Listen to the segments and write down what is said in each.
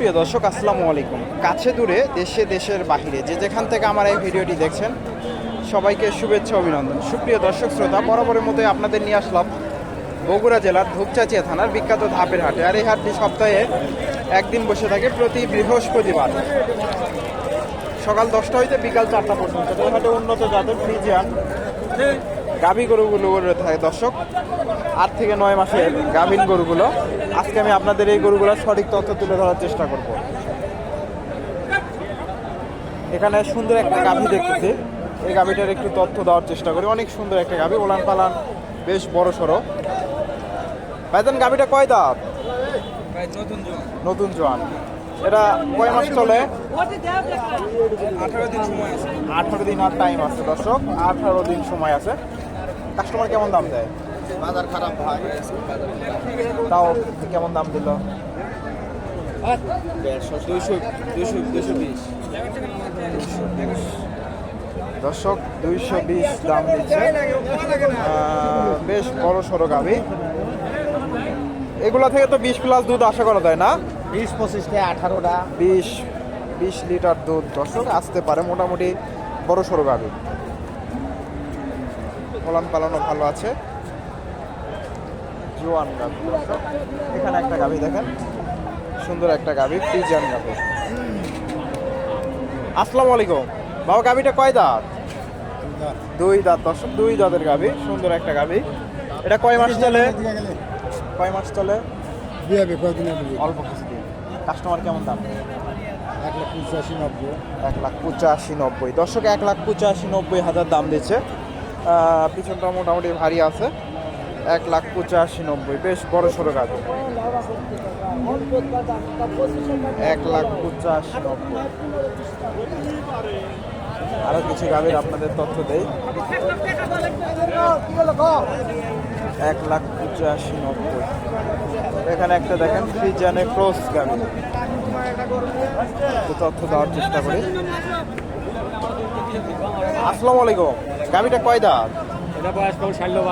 সুপ্রিয় দর্শক, আসসালামু আলাইকুম। কাছে দূরে দেশে দেশের বাহিরে যে যেখান থেকে আমার এই ভিডিওটি দেখছেন, সবাইকে শুভেচ্ছা, অভিনন্দন। সুপ্রিয় দর্শক, শ্রোতা, বরাবরের মতোই আপনাদের নিয়ে আসলাম বগুড়া জেলার ধূপচাচিয়া থানার বিখ্যাত ধাপের হাটে। আর এই হাটটি সপ্তাহে একদিন বসে থাকে প্রতি বৃহস্পতিবার। সকাল দশটা হইতে বিকাল চারটা পর্যন্ত। এই হাটে উন্নত জাতের ফ্রিজিয়ান গাভী গরুগুলো থাকে দর্শক। আট থেকে নয় মাসের গাভীন গরুগুলো। আজকে আমি আপনাদের এই গরুগুলোর সঠিক তথ্য তুলে ধরার চেষ্টা করব। এখানে সুন্দর একটা গাভী দেখতেছি। এই গাভীটার একটু তথ্য দেওয়ার চেষ্টা করি। অনেক সুন্দর একটা গাভী ওলান পালান বেশ বড় সড়ো। ভাইজান গাভীটা কয় দাঁত? নতুন জোয়ান। এটা কয় মাস চলে? আঠারো দিন আর টাইম আছে দর্শক। আঠারো দিন সময় আছে। কাস্টমার কেমন দাম দেয়? বাজার খারাপ হয়। তাও কেমন দাম দিল? দর্শক দুইশো বিশ দাম দিচ্ছে। বেশ বড় সড়ো গাভি। এগুলা থেকে তো বিশ প্লাস দুধ আশা করা যায় না। বিশ পঁচিশটা আঠারোটা। বিশ বিশ লিটার দুধ দর্শক আসতে পারে মোটামুটি বড় সড়ো গাভি। ফলান পালানো ভালো আছে। জোয়ান গাভি। এখানে একটা গাভি দেখেন। সুন্দর একটা গাভি ফ্রিজিয়ান গাভি। আসসালামু আলাইকুম। বাবা গাভিটা কয় দাঁত? দুই দাঁত দর্শক দুই দাঁতের গাভি সুন্দর একটা গাভি। এটা কয় মাস চলে? কয় মাস চলে? অল্প কিছুদিন। কাস্টমার কেমন দাম? এক লাখ পঁচাশি নব্বই। এক লাখ পঁচাশি নব্বই। দর্শক এক লাখ পঁচাশি নব্বই হাজার দাম দিচ্ছে। পিছনটা মোটামুটি ভারী আছে। এক লাখ পঁচাশি নব্বই। বেশ বড় সড়ো গাছ এক লাখ পঁচাশি নব্বই। আরও কিছু গাভীর আপনাদের তথ্য দেই। এক লাখ পঁচাশি নব্বই। এখানে একটা দেখেন ফ্রিজানে ক্রস গাভী তথ্য দেওয়ার চেষ্টা করি। আসসালামু আলাইকুম। গাভিটা কয় দাঁত? এটা ষাটলো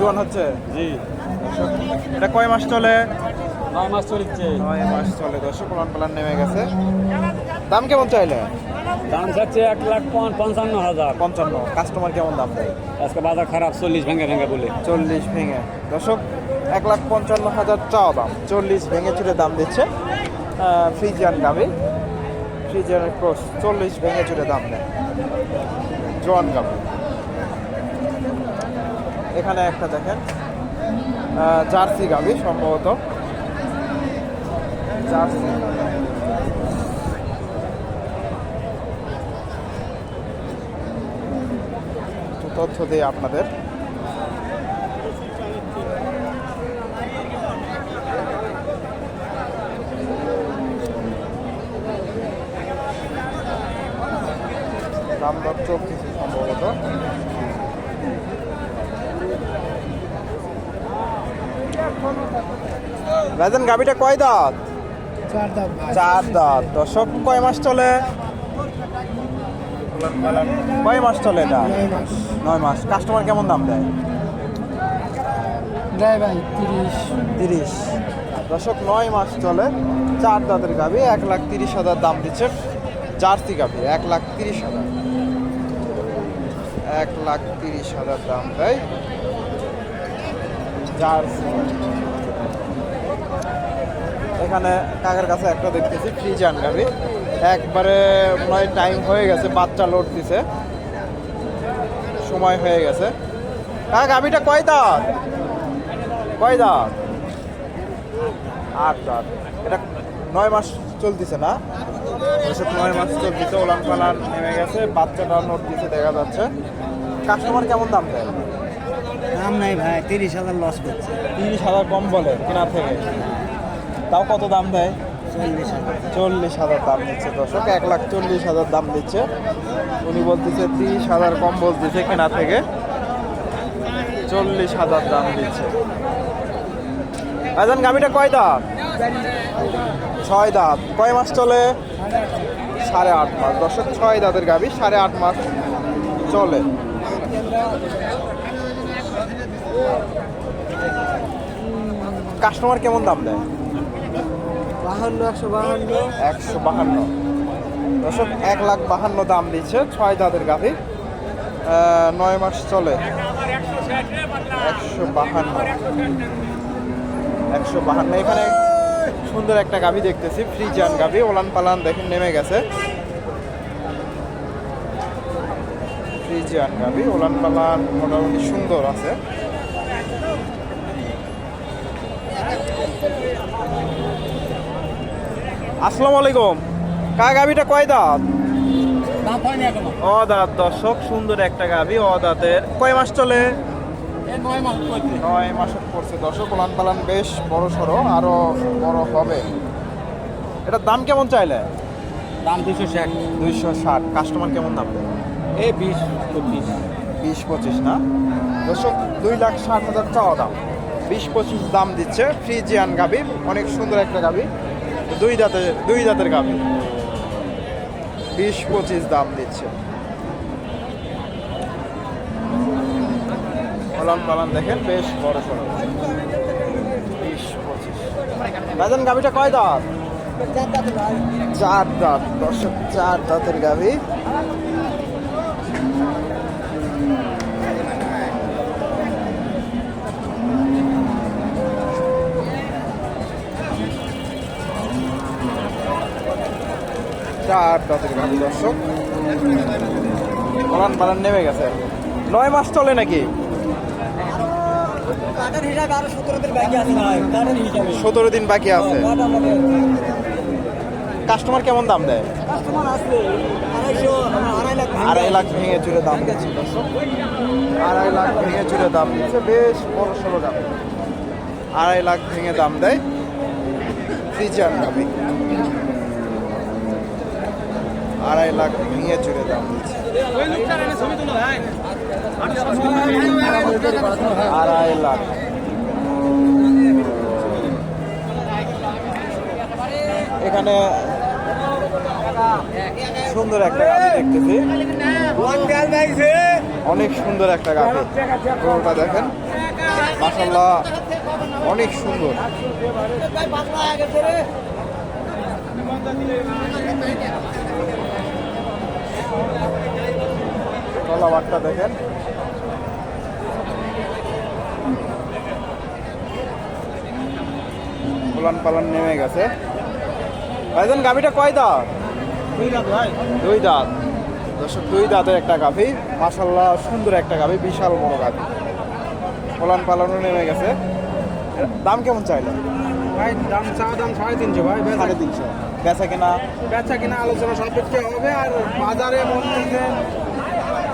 জোয়ান হচ্ছে? জি। এটা কয় মাস চলে? নয় মাস চলছে। নয় মাস চলে দর্শক প্লান প্লান নেমে গেছে। দাম কেমন চাইলে? দাম চাচ্ছে এক লাখ পঞ্চান্ন হাজার। পঞ্চান্ন। কাস্টমার কেমন দাম দেয়? আজকে বাজার খারাপ চল্লিশ ভেঙে ভেঙে বলে। চল্লিশ ভেঙে। দর্শক এক লাখ পঞ্চান্ন হাজার চাওয়া দাম। চল্লিশ ভেঙে চুরে দাম দিচ্ছে ফ্রিজিয়ান গাভি। ফ্রিজিয়ানের ক্রস চল্লিশ ভেঙে চুরে দাম দেয়। জোয়ান গাভি। এখানে একটা দেখেন জার্সি গাভি সম্ভবত। জার্সি। তথ্য দিই আপনাদের। দাম দর চলতেছে সম্ভবত। রাজন গাবিটা কয় দাঁত? চার দাঁত দশক কয় মাস চলে? কয় মাস চলে এটা? নয় মাস। কাস্টমার কেমন দাম দেয়? ড্রাইভার তিরিশ। তিরিশ। দশক নয় মাস চলে। চার দাঁতের গাবি এক লাখ তিরিশ হাজার দাম দিচ্ছে জার্সি গাবি এক লাখ তিরিশ হাজার। এক লাখ তিরিশ হাজার দাম দেয় জার্সি। এখানে কাকার কাছে একটা দেখতেছি ফ্রিজান গাবি একবারে নয় টাইম হয়ে গেছে বাচ্চা লোড দিছে সময় হয়ে গেছে। কাকা গাবিটা কয় দাঁত? কয় দাঁত? আট দাঁত। এটা নয় মাস চলতেছে না? এসব নয় মাস চলতেছে ওলান পালান নেমে গেছে বাচ্চাটা নোট দিতে দেখা যাচ্ছে। কাস্টমার কেমন দাম দেয়? দাম নাই ভাই তিরিশ হাজার লস করছে। তিরিশ হাজার কম বলে কেনা থেকে। তাও কত দাম দেয়? চল্লিশ হাজার। দাম দিচ্ছে দর্শক এক লাখ চল্লিশ হাজার দাম দিচ্ছে। উনি বলতেছে তিরিশ হাজার কম বলতেছে কেনা থেকে। চল্লিশ হাজার দাম দিচ্ছে। ভাইজান গামিটা কয় দাঁত? ছয় দাঁত। কয় মাস চলে? সাড়ে আট মাস। দর্শক ছয় দাঁতের গাবি সাড়ে আট মাস চলে। কাস্টমার কেমন দাম দেয়? বাহান্ন, একশো বাহান্ন। একশো বাহান্ন। দর্শক, এক লাখ বাহান্ন দাম দিচ্ছে ছয় দাঁতের গাভী। নয় মাস চলে। একশো বাহান্ন। একশো বাহান্ন। এখানে সুন্দর একটা গাভী দেখতেছি ফ্রিজান গাভী। ওলান পালান দেখেন, নেমে গেছে। ফ্রিজিয়ান গাভী, ওলান পালান মোটামুটি সুন্দর আছে। আসসালামু আলাইকুম। কা গাভীটা কয় দাঁত? দাম হয়নি ও দাঁত দর্শক সুন্দর একটা গাভী ও দাঁতের। কয় মাস চলে? নয় মাস পড়ছে দর্শক ওলান পালান বেশ বড় সড়ো আরও বড় হবে। এটার দাম কেমন চাইলে? দাম দুশো ষাট। দুইশো ষাট। কাস্টমার কেমন দাম? এ বিশ চব্বিশ বিশ পঁচিশ না? দর্শক দুই লাখ ষাট হাজার চাওয়া দাম। বিশ পঁচিশ দাম দিচ্ছে ফ্রিজিয়ান গাভি অনেক সুন্দর একটা গাভি দুই দাঁতের দুই দাঁতের গাভি। বিশ পঁচিশ দাম দিচ্ছে। ফলন পালন দেখেন বেশ বড় সড়ো বিশ পঁচিশ। রাজন গাভিটা কয় দাঁত। চার দাঁত। দর্শক চার দাঁতের গাভি। চার দাঁতের গাভি দর্শক। পালান পালান নেমে গেছে। নয় মাস চলে নাকি? সতেরো দিন বাকি আছে আছে। কাস্টমার কেমন দাম দেয়? কাস্টমার আছে আড়াইশো আড়াই লাখ ভেঙে চুরে দাম দিচ্ছে আড়াই লাখ ভেঙে চুরে দাম দিচ্ছে বেশ বড় সড়ো দাম। আড়াই লাখ ভেঙে দাম দেয়। ফ্রিজার গাভি আড়াই লাখ ভেঙে চুরে দাম দিচ্ছে। আড়াই লাখ। এখানে সুন্দর একটা গাভি দেখতেছি। অনেক সুন্দর একটা গাভি। গরুটা দেখেন। মাসাল্লাহ অনেক সুন্দর। তলাবারটা দেখেন। উলান পালান নেমে গেছে। ভাইজান গাভিটা কয় দাঁত? দুই দাঁত দর্শক দুই দাঁতের একটা গাভি। মাসাল্লাহ সুন্দর একটা গাভি বিশাল বড় গাভি। পালানো নেমে গেছে। দাম কেমন চাইলে ভাই দাম চাওয়া দাম সাড়ে তিনশো ভাই সাড়ে তিনশো। বেচা কেনা? বেচা কিনা আলোচনা সাপেক্ষে হবে আর বাজারে মনে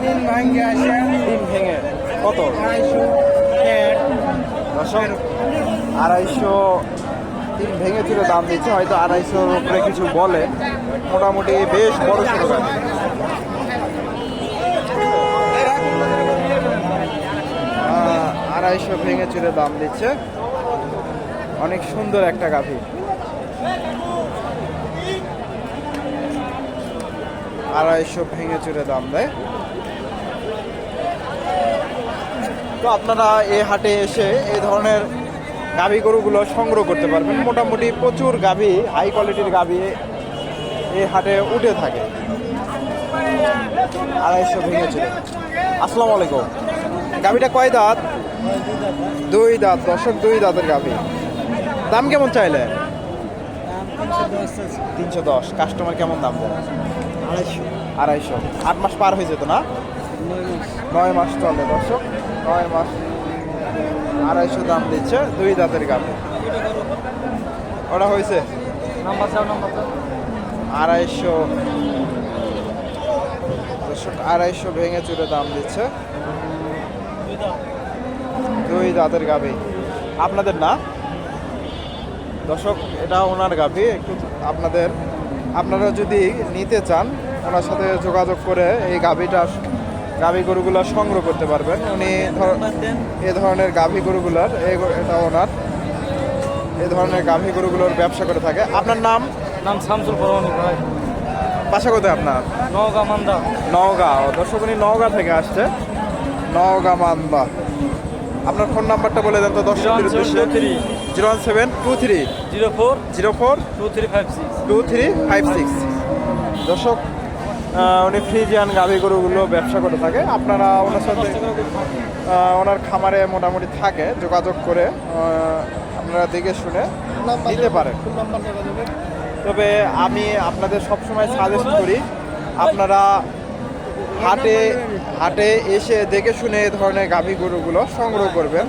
তিন ভাঙ্গে আসে তিন ভেঙে কত? আড়াইশো এক। দর্শক আড়াইশো তিন ভেঙে তুলে দাম দিচ্ছে হয়তো আড়াইশোর উপরে কিছু বলে। মোটামুটি বেশ বড় সড়ো আহ, আড়াইশো ভেঙে চুরে দাম দিচ্ছে। অনেক সুন্দর একটা গাভি। আড়াইশো ভেঙে চুরে দাম দেয়। তো আপনারা এই হাটে এসে এই ধরনের গাভী গরুগুলো সংগ্রহ করতে পারবেন। মোটামুটি প্রচুর গাভী হাই কোয়ালিটির গাভী এই হাটে উঠে থাকে। আড়াইশো ভেঙে চুরে আসসালামু আলাইকুম। গাভীটা কয় দাঁত? দুই দাঁত। দশক দুই দাঁতের গাভী। দাম কেমন চাইলে? তিনশো দশ। কাস্টমার কেমন দাম দেয়? আড়াইশো। আড়াইশো। আট মাস পার হয়ে যেত না? নয় মাস চলে দর্শক। নয় মাস আড়াইশো দাম দিচ্ছে দুই দাঁতের গাভী। ওটা হয়েছে আড়াইশো আড়াইশো ভেঙে চুরে দাম দিচ্ছে। দুই দাঁতের গাভী। আপনাদের না? দর্শক এটা ওনার গাভী একটু আপনাদের। আপনারা যদি নিতে চান ওনার সাথে যোগাযোগ করে এই গাভীটা গাভী গরুগুলো সংগ্রহ করতে পারবেন। উনি এ ধরনের গাভী গরুগুলোর এটা ওনার। এ ধরনের গাভী গরুগুলোর ব্যবসা করে থাকে। আপনার নাম? নাম শামসুল ফরমানি ভাই। বাসা কোথায় আপনার? নওগাঁ মান্দা। নওগাঁ। দর্শক উনি নওগাঁ থেকে আসছে। নওগাঁ মান্দা। আপনার ফোন নাম্বারটা বলে দেন তো দর্শক zero one seven two three. Zero four. Zero four two three five six. Two three five six. দর্শক উনি ফ্রিজিয়ান গাভী গরুগুলো ব্যবসা করে থাকে। আপনারা ওনার সাথে ওনার খামারে মোটামুটি থাকে, যোগাযোগ করে আপনারা দেখে শুনে নিতে পারেন। তবে আমি আপনাদের সবসময় সাজেস্ট করি, আপনারা হাটে হাটে এসে দেখে শুনে এ ধরনের গাভী গরুগুলো সংগ্রহ করবেন।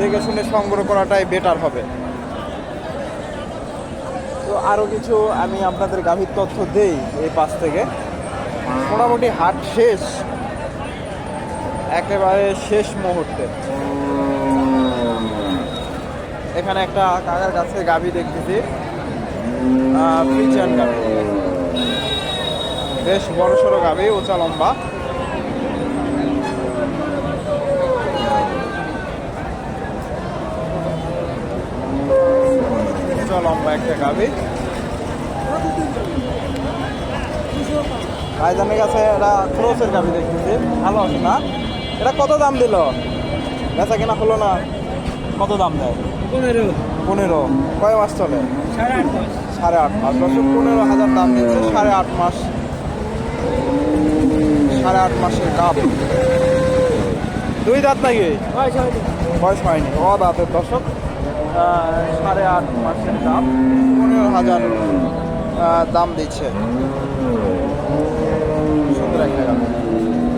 দেখে শুনে সংগ্রহ করাটাই বেটার হবে। আরও কিছু আমি আপনাদের গাভীর তথ্য দেই এই পাশ থেকে। মোটামুটি হাট শেষ। একেবারে শেষ মুহূর্তে। এখানে একটা কাকার কাছে গাভী দেখতেছি। বেশ বড় সড়ো গাভী, উঁচা লম্বা। উঁচা লম্বা একটা গাভী। ভাইজানের কাছে এটা ক্রোসের গাভী দেখতেছি। ভালো আছে না? এটা কত দাম দিল? বেচা কিনা হলো না? কত দাম দেয়? পনেরো। পনেরো। কয় মাস চলে? সাড়ে আট মাস। দশ পনেরো হাজার দাম দিচ্ছে সাড়ে আট মাস। সাড়ে আট মাসের কাপ। দুই দাঁত নাকি? বয়স হয়নি। অ দাঁতের দশক সাড়ে আট মাসের দাম পনেরো হাজার দাম দিচ্ছে।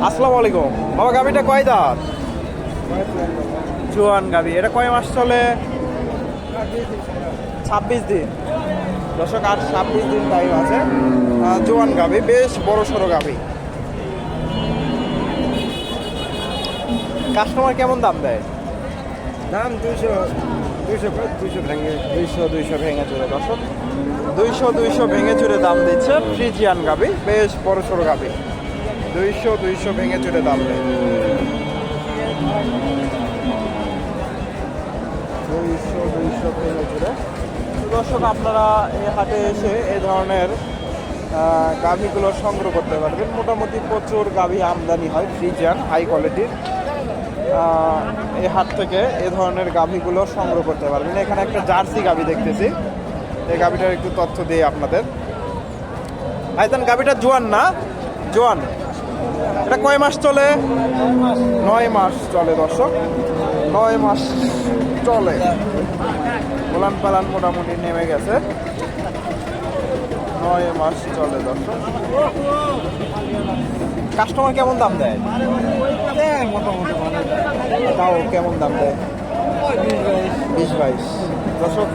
আসসালামু আলাইকুম। বাবা গাভিটা কয় দাঁত? জোয়ান গাভি। এটা কয় মাস চলে? ছাব্বিশ দিন। দশক আট ছাব্বিশ দিন টাইম আছে। জোয়ান গাভি বেশ বড় সড়ো গাভি। কাস্টমার কেমন দাম দেয়? দাম দুইশো দুইশো দুইশো ভেঙে দুইশো দুইশো ভেঙে চুরে। দর্শক দুইশো দুইশো ভেঙে চুরে দাম দিচ্ছে ফ্রিজিয়ান গাবি বেশ বড় সড়ো গাবি দুইশো দুইশো ভেঙে চুরে দাম দেয় দুইশো দুইশো ভেঙে চুরে। দর্শক, আপনারা এই হাটে এসে এ ধরনের গাভীগুলো সংগ্রহ করতে পারবেন। মোটামুটি প্রচুর গাভী আমদানি হয় ফ্রিজিয়ান হাই কোয়ালিটির এই হাট থেকে এ ধরনের গাভীগুলো সংগ্রহ করতে পারবেন। এখানে একটা জার্সি গাভী দেখতেছি। এই গাভীটার একটু তথ্য দিই আপনাদের। আয়তান গাভীটা জোয়ান না? জোয়ান? এটা কয় মাস চলে? নয় মাস চলে, দর্শক। নয় মাস চলে। গোলান পালান মোটামুটি নেমে গেছে। নয় মাস চলে, দর্শক। কাস্টমার কেমন দাম দেয়? মোটামুটি তাও কেমন দাম দেয়? বিশ বাইশ। দর্শক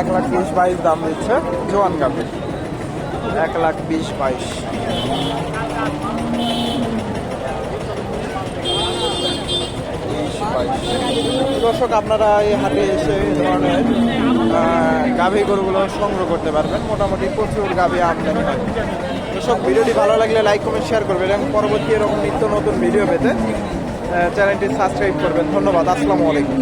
এক লাখ বিশ বাইশ দাম দিচ্ছে জোয়ান গাভীর। এক লাখ বিশ বাইশ। দর্শক, আপনারা এই হাটে এসে এই ধরনের গাভী গরুগুলো সংগ্রহ করতে পারবেন। মোটামুটি প্রচুর গাভী আমদানি হয়। দর্শক, ভিডিওটি ভালো লাগলে লাইক, কমেন্ট, শেয়ার করবেন এবং পরবর্তী এরকম নিত্য নতুন ভিডিও পেতে চ্যানেলটি সাবস্ক্রাইব করবেন। ধন্যবাদ। আসসালামু আলাইকুম।